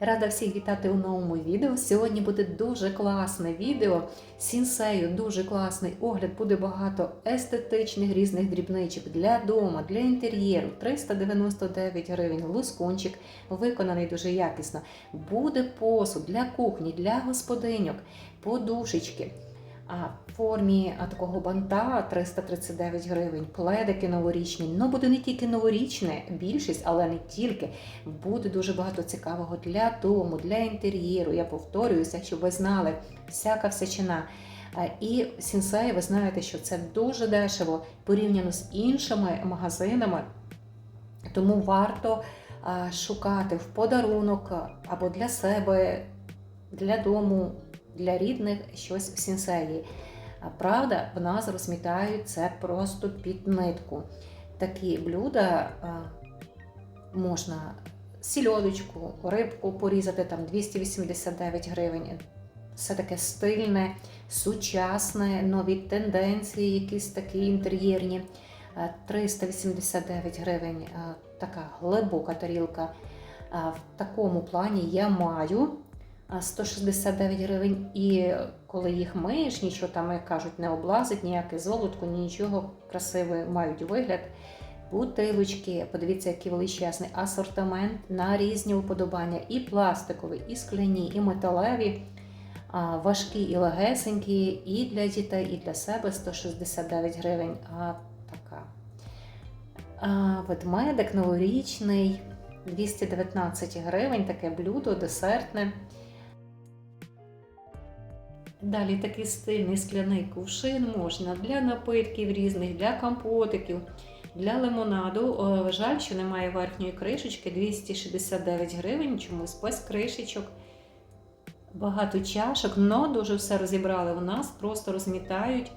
Рада всіх вітати у новому відео. Сьогодні буде дуже класне відео. Сінсею, дуже класний огляд. Буде багато естетичних різних дрібничок для дома, для інтер'єру. 399 гривень. Лускончик виконаний дуже якісно. Буде посуд для кухні, для господиньок, подушечки. В формі такого банта 339 гривень, пледики новорічні. Ну буде не тільки новорічне, більшість, але не тільки. Буде дуже багато цікавого для дому, для інтер'єру. Я повторююся, щоб ви знали, всяка всячина. І сінсей, ви знаєте, що це дуже дешево порівняно з іншими магазинами. Тому варто шукати в подарунок або для себе, для дому, для рідних щось в сінсеї. Правда, в нас розмітають це просто під нитку. Такі блюда можна сільодочку, рибку порізати там 289 гривень. Все таке стильне, сучасне, нові тенденції, якісь такі інтер'єрні. Е, 389 гривень така глибока тарілка. В такому плані я маю 169 гривень. І коли їх миєш, нічого там, як кажуть, не облазить, ніяке золотко, нічого красиве мають вигляд. Бутилочки, подивіться, який величезний асортимент на різні уподобання, і пластикові, і скляні, і металеві, важкі і легесенькі, і для дітей, і для себе 169 гривень. А така. А, ведмедик новорічний, 219 гривень, таке блюдо, десертне. Далі такий стильний скляний кувшин можна для напитків різних, для компотиків, для лимонаду. Жаль, що немає верхньої кришечки, 269 гривень, чомусь без кришечок. Багато чашок, але дуже все розібрали у нас, просто розмітають,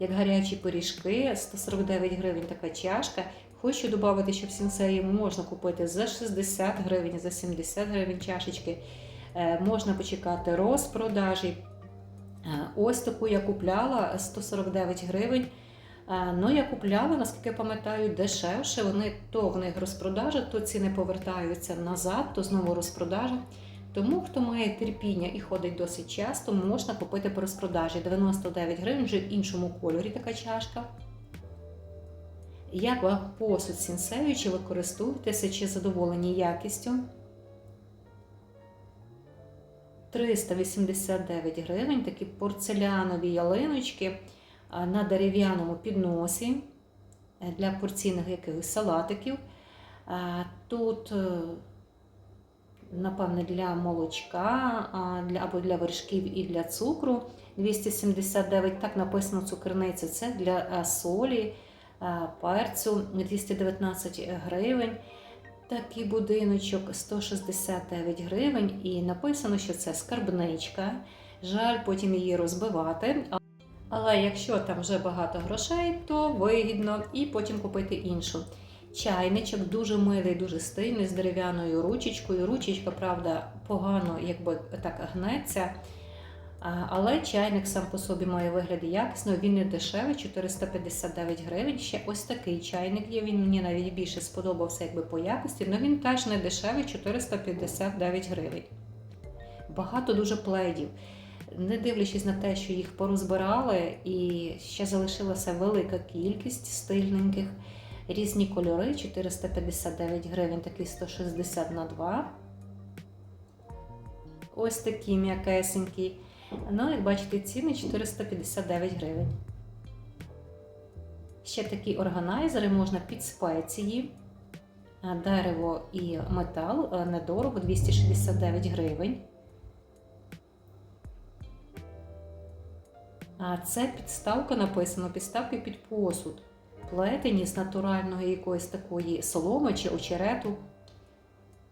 як гарячі пиріжки, 149 гривень така чашка. Хочу додати, що в сінсеї можна купити за 60 гривень, за 70 гривень чашечки. Е, Можна почекати розпродажі. Е, Ось таку я купляла 149 гривень. Е, Ну, я купляла, наскільки я пам'ятаю, дешевше. Вони то в них розпродажа, то ціни повертаються назад, то знову розпродажа. Тому, хто має терпіння і ходить досить часто, можна купити по розпродажі 99 гривень, вже в іншому кольорі така чашка. Як вам посуд сінсею, чи ви чи задоволені якістю? 389 гривень, такі порцелянові ялиночки на дерев'яному підносі е, для порційних якихось салатиків. Тут, е, напевне, для молочка або для вершків і для цукру 279, так написано цукерниця, це для солі, перцю 219 гривень. Такий будиночок 169 гривень, і написано, що це скарбничка. Жаль, потім її розбивати. Але якщо там вже багато грошей, то вигідно і потім купити іншу. Чайничок дуже милий, дуже стильний, з дерев'яною ручечкою. Ручечка, правда, погано якби так гнеться. Але чайник сам по собі має вигляд якісно, він не дешевий, 459 гривень. Ще ось такий чайник є. Він мені навіть більше сподобався якби по якості, але він теж не дешевий, 459 гривень. Багато дуже пледів. Не дивлячись на те, що їх порозбирали, і ще залишилася велика кількість стильненьких, різні кольори, 459 гривень, такий 160 на 2. Ось такі м'якесенькі. Ну, як бачите, ціни 459 гривень. Ще такі органайзери можна під спеції. Дерево і метал недорого 269 гривень. А це підставка написано, підставки під посуд. Плетені з натурального якоїсь такої соломи чи очерету.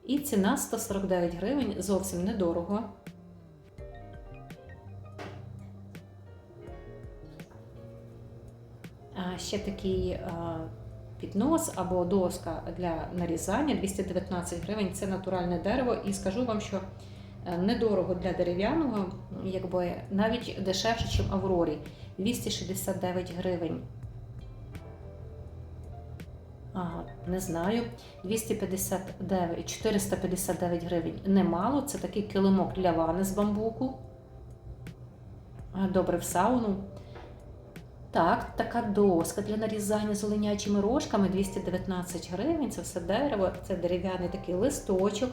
І ціна 149 гривень, зовсім недорого. Ще такий піднос або доска для нарізання 219 гривень. Це натуральне дерево. І скажу вам, що е, недорого для дерев'яного, якби навіть дешевше, ніж Аврорі. 269 гривень. Ага, не знаю. 259, 459 гривень немало. Це такий килимок для вани з бамбуку. Добре в сауну. Так, така доска для нарізання з оленячими рожками 219 гривень. Це все дерево, це дерев'яний такий листочок.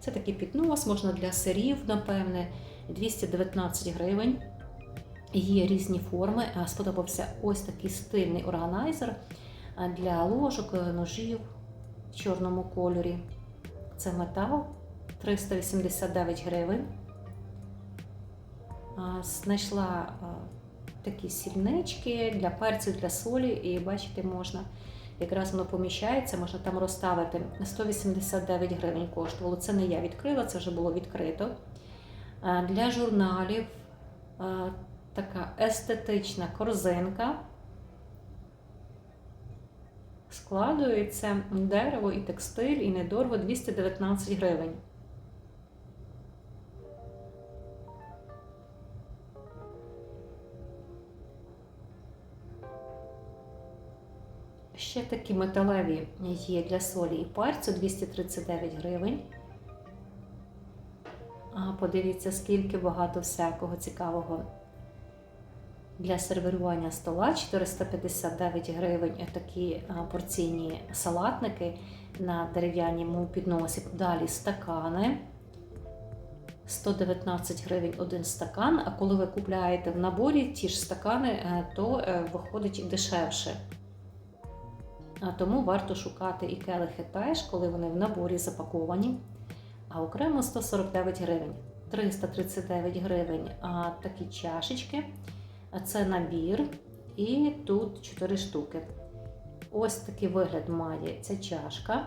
Це такий піднос, можна для сирів, напевне, 219 гривень. Є різні форми. Сподобався ось такий стильний органайзер для ложок, е, ножів в чорному кольорі. Це метал 389 гривень. Знайшла а, такі сільнички для перцю, для солі, і бачите, можна. Якраз воно поміщається, можна там розставити. 189 гривень коштувало. Це не я відкрила, це вже було відкрито. Для журналів така естетична корзинка. Складується дерево і текстиль, і недорого 219 гривень. Ще такі металеві є для солі і перцю 239 гривень. А подивіться, скільки багато всякого цікавого. Для сервірування стола 459 гривень такі порційні салатники на дерев'яному підносі. Далі стакани. 119 гривень один стакан. А коли ви купляєте в наборі ті ж стакани, е, то е, виходить дешевше. Тому варто шукати і келихи теж, коли вони в наборі запаковані. А окремо 149 гривень, 339 гривень а такі чашечки. Це набір, і тут 4 штуки. Ось такий вигляд має ця чашка.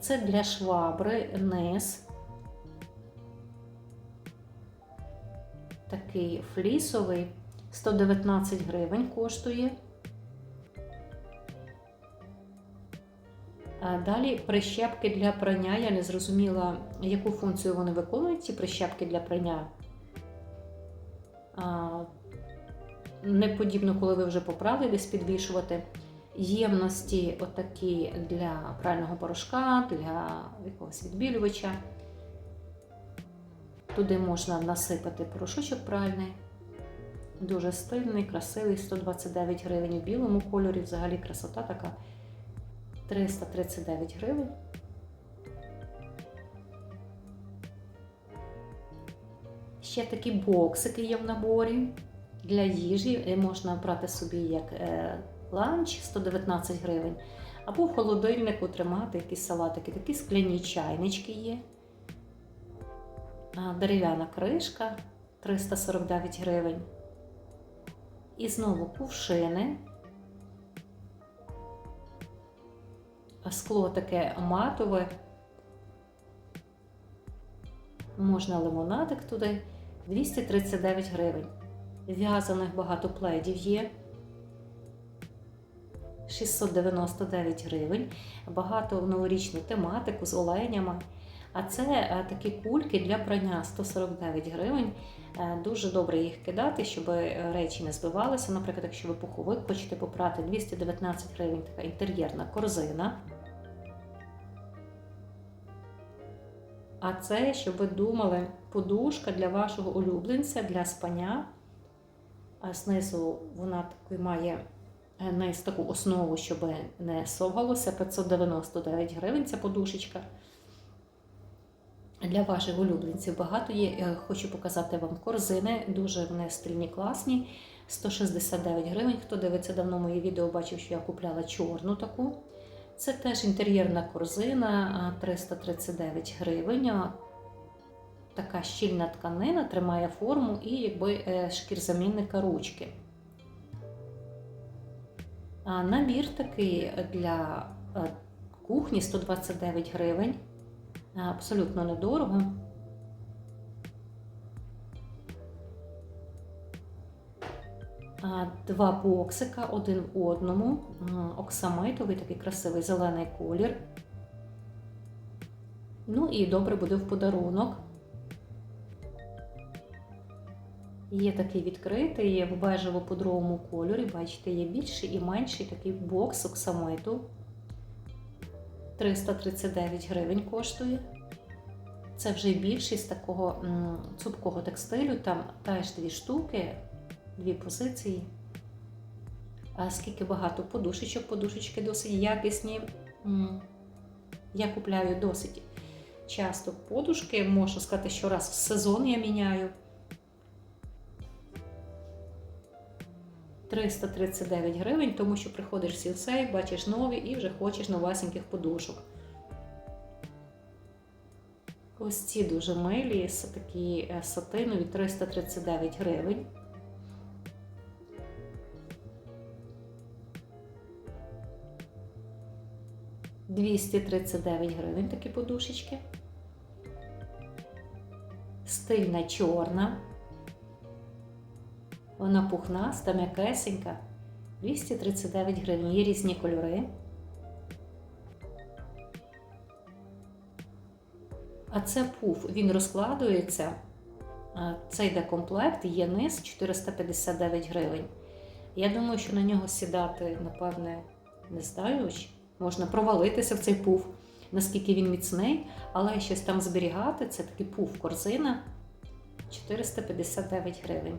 Це для швабри низ. Такий флісовий. 119 гривень коштує. Далі прищепки для прання. Я не зрозуміла, яку функцію вони виконують, ці прищепки для прання. Не подібно, коли ви вже поправили десь підвішувати. Ємності отакі для прального порошка, для якогось відбілювача. Туди можна насипати порошочок пральний. Дуже стильний, красивий, 129 гривень у білому кольорі. Взагалі красота така 339 гривень. Ще такі боксики є в наборі для їжі. Можна брати собі як е, ланч 119 гривень. Або в холодильнику тримати якісь салатики. Такі скляні чайнички є. Дерев'яна кришка 349 гривень. І знову кувшини. Скло таке матове. Можна лимонадик туди. 239 гривень. В'язаних багато пледів є. 699 гривень. Багато новорічну тематику з оленями. А це е, такі кульки для прання 149 гривень. Е, Дуже добре їх кидати, щоб речі не збивалися. Наприклад, якщо ви пуховик хочете попрати 219 гривень, така інтер'єрна корзина. А це, щоб ви думали, подушка для вашого улюбленця для спання. А знизу вона таку має е, низ таку основу, щоб не совгалося. 599 гривень ця подушечка. Для ваших улюбленців багато є. Я Хочу показати вам корзини, дуже вони стильні, класні. 169 гривень. Хто дивиться давно моє відео, бачив, що я купляла чорну таку. Це теж інтер'єрна корзина 339 гривень. Така щільна тканина тримає форму і якби е, шкірзамінника ручки. А Набір такий для е, кухні 129 гривень. Абсолютно недорого. Два боксика один у одному, оксамитовий, такий красивий зелений колір. Ну і добре буде в подарунок. Є такий відкритий, в бежево-пудровому кольорі. Бачите, є більший і менший такий бокс оксамиту. 339 гривень коштує. Це вже більший з такого цупкого текстилю. Там теж дві штуки, дві позиції. А скільки багато подушечок, подушечки досить якісні. Я купляю досить часто подушки, можу сказати, що раз в сезон я міняю. 339 гривень, тому що приходиш в сілсей, бачиш нові і вже хочеш новесеньких подушок. Ось ці дуже милі, такі е, сатинові 339 гривень. Двісті тридцять гривень такі подушечки. Стильна чорна. Вона пухнаста, м'якесенька. 239 гривень. Є різні кольори. А це пуф, він розкладується. А, Це йде комплект, є низ 459 гривень. Я думаю, що на нього сідати, напевне, не знаю, можна провалитися в цей пуф, наскільки він міцний, але щось там зберігати, це такий пуф корзина 459 гривень.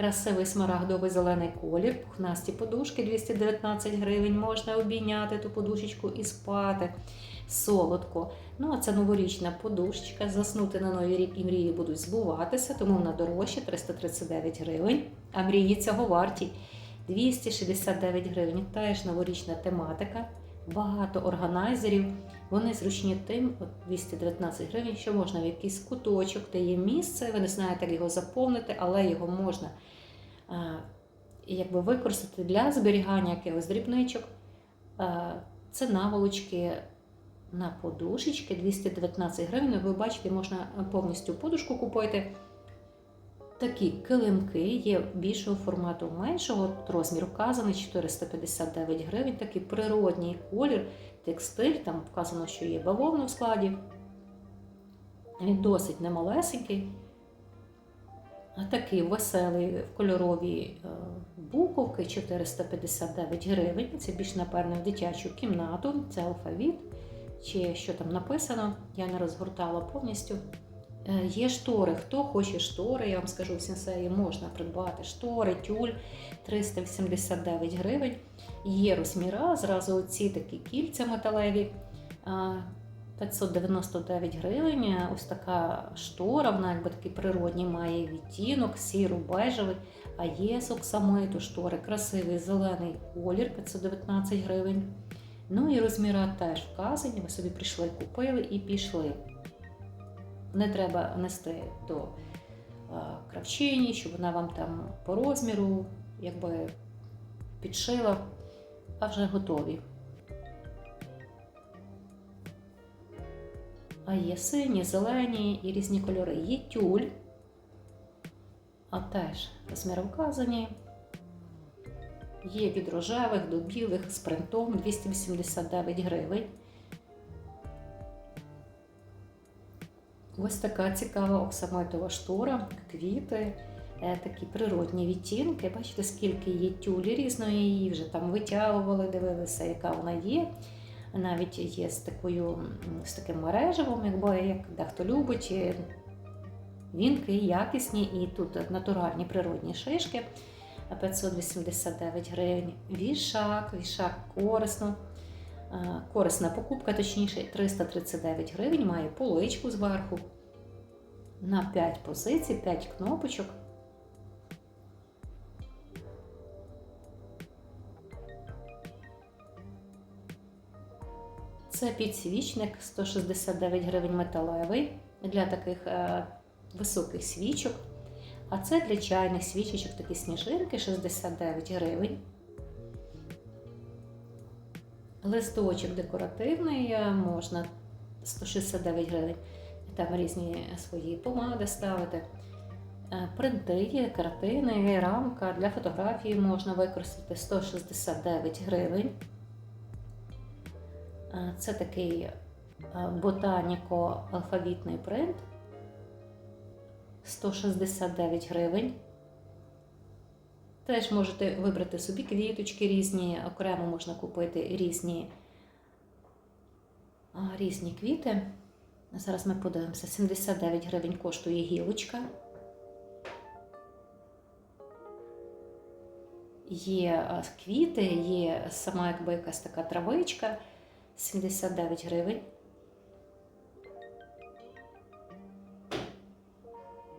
Красивий смарагдовий зелений колір, пухнасті подушки 219 гривень. Можна обійняти ту подушечку і спати солодко. Ну, а це новорічна подушечка. Заснути на новий рік і мрії будуть збуватися, тому вона дорожча 339 гривень. А мрії цього варті 269 гривень. Теж новорічна тематика. Багато органайзерів. Вони зручні тим, от 219 гривень, що можна в якийсь куточок, де є місце. Ви не знаєте, як його заповнити, але його можна а, якби використати для зберігання якихось дрібничок. А, це наволочки на подушечки 219 гривень. Ви бачите, можна повністю подушку купити. Такі килимки є більшого формату, меншого. Розмір вказаний 459 гривень. Такий природній колір, текстиль. Там вказано, що є бавовна в складі. Він досить немалесенький. А такий веселий в кольоровій е, буковки 459 гривень. Це більш, напевно, в дитячу кімнату. Це алфавіт. Чи що там написано, я не розгортала повністю. Е, Є штори. Хто хоче штори, я вам скажу, в сенсеї можна придбати штори, тюль 389 гривень. Є розміра, зразу оці такі кільця металеві. 599 гривень. Ось така штора, вона якби такий природній має відтінок, сіро бежевий, а є з штори, красивий зелений колір 519 гривень. Ну і розміра теж вказані. Ви собі прийшли, купили і пішли. Не треба нести до е, кравчині, щоб вона вам там по розміру якби підшила, а вже готові. А є сині, зелені і різні кольори. Є тюль, а теж розміри вказані. Є від рожевих до білих з принтом 289 гривень. Ось така цікава оксамитова штора, квіти, е, такі природні відтінки. Бачите, скільки є тюлі різної, її вже там витягували, дивилися, яка вона є. Навіть є з такою з таким мережевим, якби як дехто любить. Вінки якісні і тут натуральні природні шишки. 589 гривень. Вішак, вішак корисно. Е, Корисна покупка, точніше, 339 гривень, має поличку зверху. На 5 позицій, 5 кнопочок. Це підсвічник 169 гривень металевий для таких е, високих свічок. А це для чайних свічечок такі сніжинки 69 гривень. Листочок декоративний е, можна 169 гривень. Там різні свої помади ставити. Е, Принти картини, рамка для фотографії можна використати 169 гривень. Е, Це такий ботаніко-алфавітний принт 169 гривень. Теж можете вибрати собі квіточки різні, окремо можна купити різні, різні квіти. Зараз ми подивимося. 79 гривень коштує гілочка. Є квіти, є сама якби якась така травичка. 79 гривень.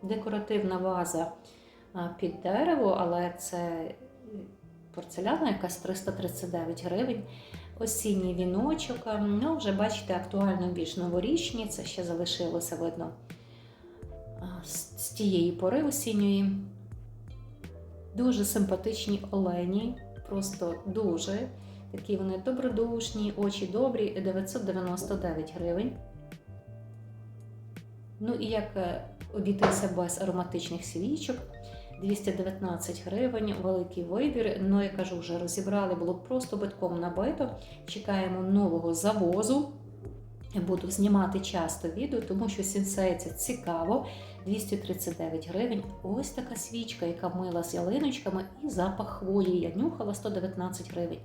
Декоративна ваза під дерево, але це порцеляна якась 339 гривень. Осінній віночок. Ну, вже бачите, актуально більш новорічні. Це ще залишилося видно з тієї пори осінньої. Дуже симпатичні олені, просто дуже. Такі вони добродушні, очі добрі, 999 гривень. Ну і як е, обійтися без ароматичних свічок, 219 гривень, великий вибір. Ну, я кажу, вже розібрали, було просто битком набито. Чекаємо нового завозу. Буду знімати часто відео, тому що сінсей це цікаво. 239 гривень. Ось така свічка, яка мила з ялиночками, і запах хвої. Я нюхала 119 гривень.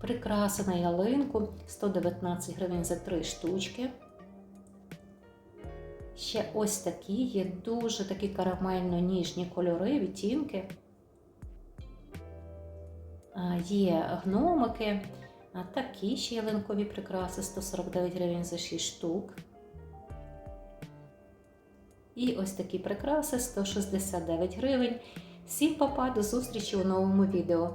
Прикраса на ялинку 119 гривень за три штучки. Ще ось такі є дуже такі карамельно-ніжні кольори, відтінки. Є гномики, такі ще ялинкові прикраси 149 гривень за 6 штук. І ось такі прикраси 169 гривень. Всім папа, до зустрічі у новому відео.